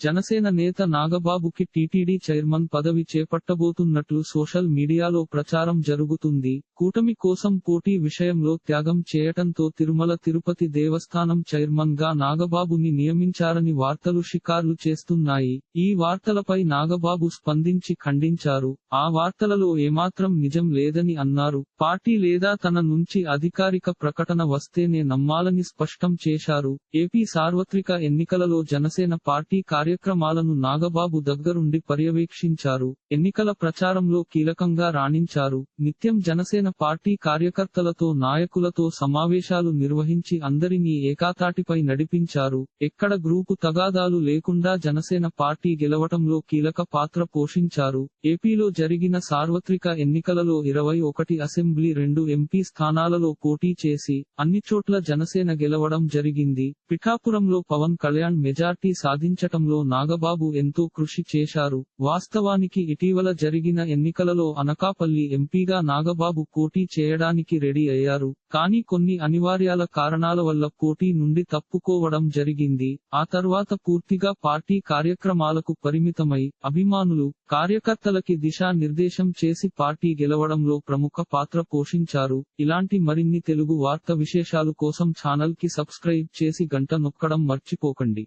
జనసేన నేత నాగబాబుకి TTD chairman పదవి చేపట్టబోతున్నట్లు social మీడియాలో ప్రచారం జరుగుతుంది. కూటమి కోసం పోటీ విషయంలో త్యాగం చేయటంతో తిరుమల తిరుపతి దేవస్థానం చైర్మన్గా నాగబాబుని నియమించారని వార్తలు షికార్లు చేస్తున్నాయి. ఈ వార్తలపై నాగబాబు స్పందించి ఖండించారు. ఆ వార్తలలో ఏమాత్రం నిజం లేదని అన్నారు. పార్టీ లేదా తన నుంచి అధికారిక ప్రకటన వస్తేనే నమ్మాలని స్పష్టం చేశారు. ఏపీ సార్వత్రిక ఎన్నికలలో జనసేన పార్టీ కార్యక్రమాలను నాగబాబు దగ్గరుండి పర్యవేక్షించారు. ఎన్నికల ప్రచారంలో కీలకంగా రాణించారు. నిత్యం జనసేన పార్టీ కార్యకర్తలతో నాయకులతో సమావేశాలు నిర్వహించి అందరినీ ఏకాతాటిపై నడిపించారు. ఎక్కడ గ్రూపు తగాదాలు లేకుండా జనసేన పార్టీ గెలవటంలో కీలక పాత్ర పోషించారు. ఏపీలో జరిగిన సార్వత్రిక ఎన్నికలలో ఇరవై ఒకటి అసెంబ్లీ రెండు ఎంపీ స్థానాలలో పోటీ చేసి అన్ని చోట్ల జనసేన గెలవడం జరిగింది. పిఠాపురంలో పవన్ కళ్యాణ్ మెజార్టీ సాధించటంలో నాగబాబు ఎంతో కృషి చేశారు. వాస్తవానికి ఇటీవల జరిగిన ఎన్నికలలో అనకాపల్లి ఎంపీగా నాగబాబు పోటీ చేయడానికి రెడీ అయ్యారు. కానీ కొన్ని అనివార్యాల కారణాల వల్ల పోటీ నుండి తప్పుకోవడం జరిగింది. ఆ తర్వాత పూర్తిగా పార్టీ కార్యక్రమాలకు పరిమితమై అభిమానులు కార్యకర్తలకి దిశా నిర్దేశం చేసి పార్టీ గెలవడంలో ప్రముఖ పాత్ర పోషించారు. ఇలాంటి మరిన్ని తెలుగు వార్త విశేషాలు కోసం ఛానల్కి సబ్స్క్రైబ్ చేసి గంట నొక్కడం మర్చిపోకండి.